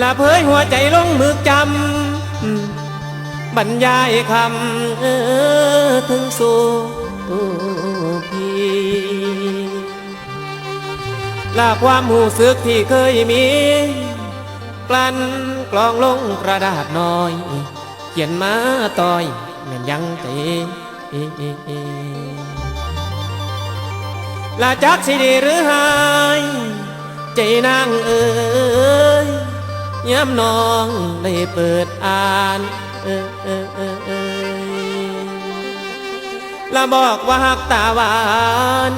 ละเผยหัวใจลงมือจำบรรยายคำเออถึงสู่พี่ลาความหูสึกที่เคยมีกลั้นกลองลงกระดาษน้อย เขียนมาต่อยแม่นยังใจลาจักสิดีหรือหาย ใจนางเอ๋ย ย้ำน้องได้เปิดอ่านเออเออเออเอยและบอกว่าหักตาหวาน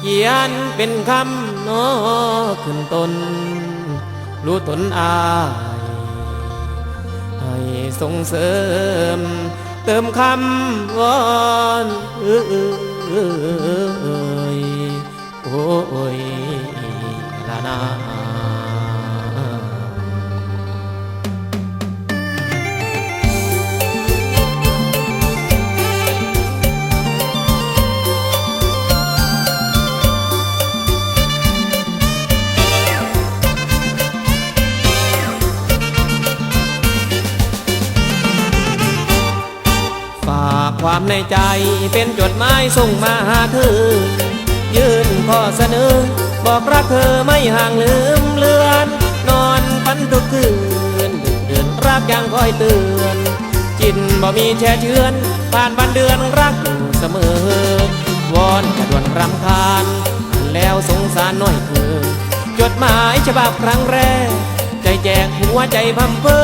เขียนเป็นคำน้อขึ้นตน รู้ตนอายให้ส่งเสริม เติมคำวอนเออเออเออเอยโอ้ยละนา ความในใจเป็นจดหมายส่งมาหาเธอ ยื่นข้อเสนอ บอกรักเธอไม่ห่างลืมเลือน นอนฝันทุกคืนดึกเดือนรักยังคอยเตือนจินบ่มีแช่เชือนผ่านวันเดือนรักเสมอ วอนจะด่วนรำคาญแล้วสงสารหน่อยเธอจดหมายฉบับครั้งแรก ใจแจก หัวใจพัมเพอ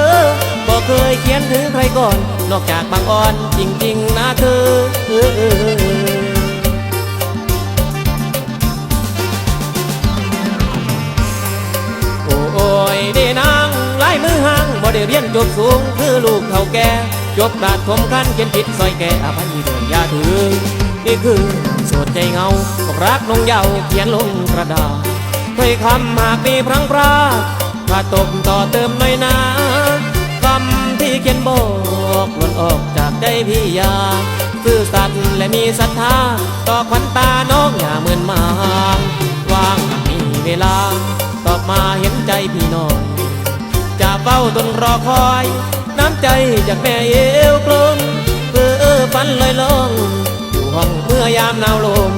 บอกเคยเขียนถึงใครก่อน นอกจากบางอ่อนจริงๆนะเธอโอ้ยเด้นางลายมือห่างบ่ได้เรียนจบสูงคือลูกเท่าแก่จบดาดทมคันเขียนผิดซอยแก่อภัยเดือนยาถึงนี่คือสดใจเงาบอกรักนงเยาวเขียนลงกระดาษถ้อยคำหากมีพรังพรา ถ้าตกต่อเติมหน่อยนะคำที่เขียนบอกล้วนออกจากใจพี่ยาซื่อสัตย์และมีศรัทธา ต่อขวัญตาน้องอย่าเหมือนมางว่างมีเวลา ตอบมาเห็นใจพี่น่อยจะเฝ้าตนรอคอย น้ำใจจากแม่เอวกลมเพื่อฝันลอยลงอยู่ห้องเมื่อยามหนาวลม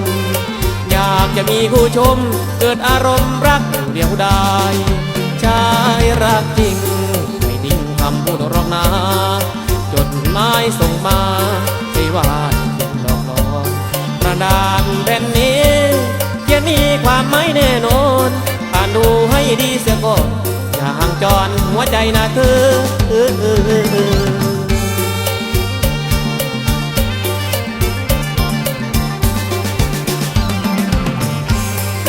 อยากจะมีผู้ชม เกิดอารมณ์รักเดียวดาย รักจริง ไม่นิ่งคำพูดหรอกนาจดหมายส่งมาไม่ว่าเขียนหลอกหลอนกระดานแผ่นนี้เขียนมีความไม่แน่นอนอ่านดูให้ดีเสียก่อนอย่าห่างจรหัวใจนะเธอเด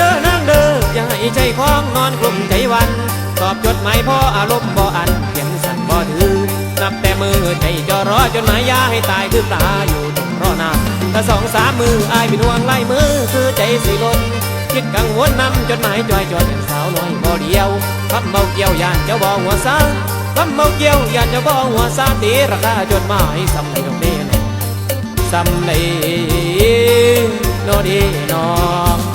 ้อนางเด้ออย่าให้ใจคล้องนอนกลุ่มใจวัน ตอบจดหมายพ่ออารมณ์บ่อันเขียนสั่นบ่ถือ นับแต่มือใจจอรอจดหมายยาให้ตายคือปลาอยู่ตรงรอนาถ้าสองสามมืออายเป็นห่วงไล่มือคือใจสิลนคิดกังวลนำจดหมายจอยจอยสาวน้อยบ่เดียวคำเมาเกี่ยวยานเจ้าบ่หัวซาคำเมาเกี่ยวยานเจ้าบ่หัวซาตีราคาจดหมายสำในดอกเด่นสำในโนดีน้อง